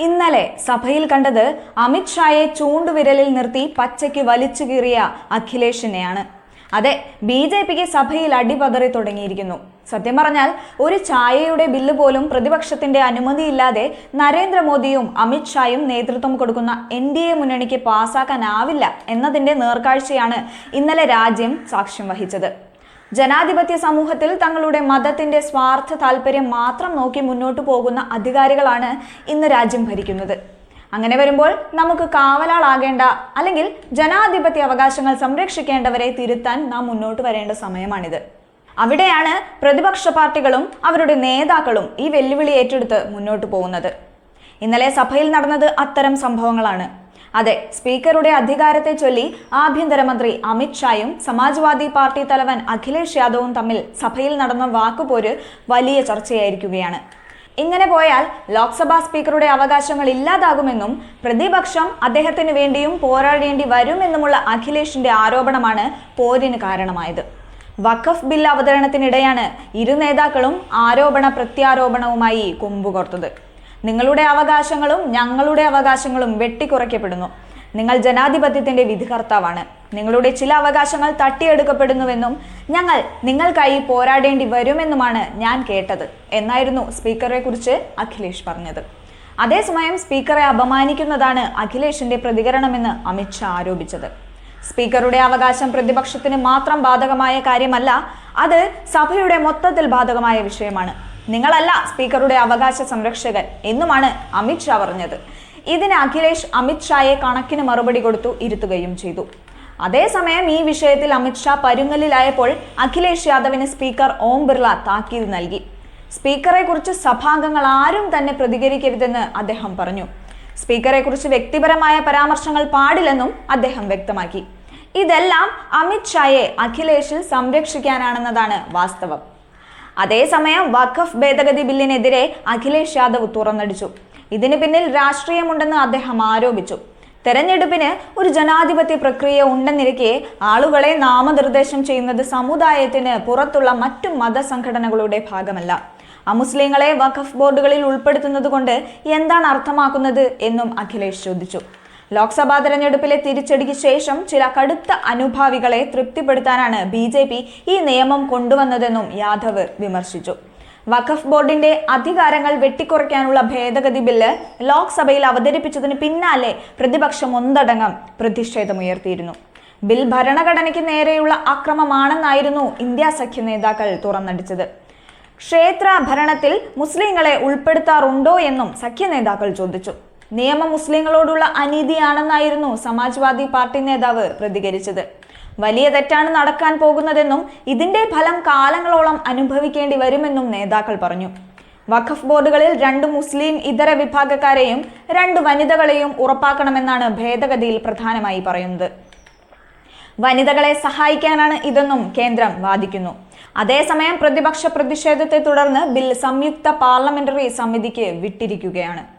ഇന്നലെ സഭയിൽ കണ്ടത് അമിത്ഷായെ ചൂണ്ടുവിരലിൽ നിർത്തി പച്ചയ്ക്ക് വലിച്ചു കീറിയ അഖിലേഷിനെയാണ്. അതെ ബി ജെ പിക്ക് സഭയിൽ അടിപതറി തുടങ്ങിയിരിക്കുന്നു. സത്യം പറഞ്ഞാൽ ഒരു ചായയുടെ ബില്ല് പോലും പ്രതിപക്ഷത്തിന്റെ അനുമതിയില്ലാതെ നരേന്ദ്രമോദിയും അമിത്ഷായും നേതൃത്വം കൊടുക്കുന്ന എൻ ഡി എ മുന്നണിക്ക് പാസ്സാക്കാനാവില്ല എന്നതിന്റെ നേർക്കാഴ്ചയാണ് ഇന്നലെ രാജ്യം സാക്ഷ്യം വഹിച്ചത്. ജനാധിപത്യ സമൂഹത്തിൽ തങ്ങളുടെ മതത്തിന്റെ സ്വാർത്ഥ താല്പര്യം മാത്രം നോക്കി മുന്നോട്ടു പോകുന്ന അധികാരികളാണ് ഇന്ന് രാജ്യം ഭരിക്കുന്നത്. അങ്ങനെ വരുമ്പോൾ നമുക്ക് കാവലാളാകേണ്ട അല്ലെങ്കിൽ ജനാധിപത്യ അവകാശങ്ങൾ സംരക്ഷിക്കേണ്ടവരെ തിരുത്താൻ നാം മുന്നോട്ട് വരേണ്ട സമയമാണിത്. അവിടെയാണ് പ്രതിപക്ഷ പാർട്ടികളും അവരുടെ നേതാക്കളും ഈ വെല്ലുവിളി ഏറ്റെടുത്ത് മുന്നോട്ട് പോകുന്നത്. ഇന്നലെ സഭയിൽ നടന്നത് അത്തരം സംഭവങ്ങളാണ്. അതെ സ്പീക്കറുടെ അധികാരത്തെ ചൊല്ലി ആഭ്യന്തരമന്ത്രി അമിത്ഷായും സമാജ്വാദി പാർട്ടി തലവൻ അഖിലേഷ് യാദവും തമ്മിൽ സഭയിൽ നടന്ന വാക്കുപോര് വലിയ ചർച്ചയായിരിക്കുകയാണ്. ഇങ്ങനെ പോയാൽ ലോക്സഭാ സ്പീക്കറുടെ അവകാശങ്ങൾ ഇല്ലാതാകുമെന്നും പ്രതിപക്ഷം അദ്ദേഹത്തിന് വേണ്ടിയും പോരാടേണ്ടി വരുമെന്നുമുള്ള അഖിലേഷിന്റെ ആരോപണമാണ് പോരിന് കാരണമായത്. വഖഫ് ബിൽ അവതരണത്തിനിടെയാണ് ഇരു നേതാക്കളും ആരോപണ പ്രത്യാരോപണവുമായി കൊമ്പുകോർത്തത്. നിങ്ങളുടെ അവകാശങ്ങളും ഞങ്ങളുടെ അവകാശങ്ങളും വെട്ടിക്കുറയ്ക്കപ്പെടുന്നു. നിങ്ങൾ ജനാധിപത്യത്തിന്റെ വിധികർത്താവാണ്. നിങ്ങളുടെ ചില അവകാശങ്ങൾ തട്ടിയെടുക്കപ്പെടുന്നുവെന്നും ഞങ്ങൾ നിങ്ങൾക്കായി പോരാടേണ്ടി വരുമെന്നുമാണ് ഞാൻ കേട്ടത് എന്നായിരുന്നു സ്പീക്കറെ കുറിച്ച് അഖിലേഷ് പറഞ്ഞത്. അതേസമയം സ്പീക്കറെ അപമാനിക്കുന്നതാണ് അഖിലേഷിന്റെ പ്രതികരണമെന്ന് അമിത്ഷാ ആരോപിച്ചത്. സ്പീക്കറുടെ അവകാശം പ്രതിപക്ഷത്തിന് മാത്രം ബാധകമായ കാര്യമല്ല അത് സഭയുടെ മൊത്തത്തിൽ ബാധകമായ വിഷയമാണ്. നിങ്ങളല്ല സ്പീക്കറുടെ അവകാശ സംരക്ഷകൻ എന്നുമാണ് അമിത്ഷാ പറഞ്ഞത്. ഇതിന് അഖിലേഷ് അമിത്ഷായെ കണക്കിന് മറുപടി കൊടുത്തു ഇരുത്തുകയും ചെയ്തു. അതേസമയം ഈ വിഷയത്തിൽ അമിത്ഷാ പരുങ്ങലിലായപ്പോൾ അഖിലേഷ് യാദവിന് സ്പീക്കർ ഓം ബിർള താക്കീത് നൽകി. സ്പീക്കറെ കുറിച്ച് സഭാംഗങ്ങൾ ആരും തന്നെ പ്രതികരിക്കരുതെന്ന് അദ്ദേഹം പറഞ്ഞു. സ്പീക്കറെ കുറിച്ച് വ്യക്തിപരമായ പരാമർശങ്ങൾ പാടില്ലെന്നും അദ്ദേഹം വ്യക്തമാക്കി. ഇതെല്ലാം അമിത്ഷായെ അഖിലേഷിൽ സംരക്ഷിക്കാനാണെന്നതാണ് വാസ്തവം. അതേസമയം വഖഫ് ഭേദഗതി ബില്ലിനെതിരെ അഖിലേഷ് യാദവ് തുറന്നടിച്ചു. ഇതിന് പിന്നിൽ രാഷ്ട്രീയമുണ്ടെന്ന് അദ്ദേഹം ആരോപിച്ചു. തെരഞ്ഞെടുപ്പിന് ഒരു ജനാധിപത്യ പ്രക്രിയ ഉണ്ടെന്നിരിക്കെ ആളുകളെ നാമനിർദ്ദേശം ചെയ്യുന്നത് സമുദായത്തിന് പുറത്തുള്ള മറ്റു മതസംഘടനകളുടെ ഭാഗമല്ല. അമുസ്ലിങ്ങളെ വഖഫ് ബോർഡുകളിൽ ഉൾപ്പെടുത്തുന്നത് കൊണ്ട് എന്താണ് അർത്ഥമാക്കുന്നത് എന്നും അഖിലേഷ് ചോദിച്ചു. ലോക്സഭാ തെരഞ്ഞെടുപ്പിലെ തിരിച്ചടിക്ക് ശേഷം ചില കടുത്ത അനുഭാവികളെ തൃപ്തിപ്പെടുത്താനാണ് ബി ഈ നിയമം കൊണ്ടുവന്നതെന്നും യാദവ് വിമർശിച്ചു. വഖഫ് ബോർഡിന്റെ അധികാരങ്ങൾ വെട്ടിക്കുറയ്ക്കാനുള്ള ഭേദഗതി ബില്ല് ലോക്സഭയിൽ അവതരിപ്പിച്ചതിന് പിന്നാലെ പ്രതിപക്ഷം ഒന്നടങ്കം പ്രതിഷേധമുയർത്തിയിരുന്നു. ബിൽ ഭരണഘടനയ്ക്ക് നേരെയുള്ള അക്രമമാണെന്നായിരുന്നു ഇന്ത്യ സഖ്യ നേതാക്കൾ തുറന്നടിച്ചത്. ക്ഷേത്ര ഭരണത്തിൽ മുസ്ലിങ്ങളെ ഉൾപ്പെടുത്താറുണ്ടോ എന്നും സഖ്യ നേതാക്കൾ ചോദിച്ചു. നിയമം മുസ്ലിങ്ങളോടുള്ള അനീതിയാണെന്നായിരുന്നു സമാജ്വാദി പാർട്ടി നേതാവ് പ്രതികരിച്ചത്. വലിയ തെറ്റാണ് നടക്കാൻ പോകുന്നതെന്നും ഇതിന്റെ ഫലം കാലങ്ങളോളം അനുഭവിക്കേണ്ടി വരുമെന്നും നേതാക്കൾ പറഞ്ഞു. വഖഫ് ബോർഡുകളിൽ രണ്ട് മുസ്ലിം ഇതര വിഭാഗക്കാരെയും രണ്ട് വനിതകളെയും ഉറപ്പാക്കണമെന്നാണ് ഭേദഗതിയിൽ പ്രധാനമായി പറയുന്നത്. വനിതകളെ സഹായിക്കാനാണ് ഇതെന്നും കേന്ദ്രം വാദിക്കുന്നു. അതേസമയം പ്രതിപക്ഷ പ്രതിഷേധത്തെ തുടർന്ന് ബിൽ സംയുക്ത പാർലമെന്ററി സമിതിക്ക് വിട്ടിരിക്കുകയാണ്.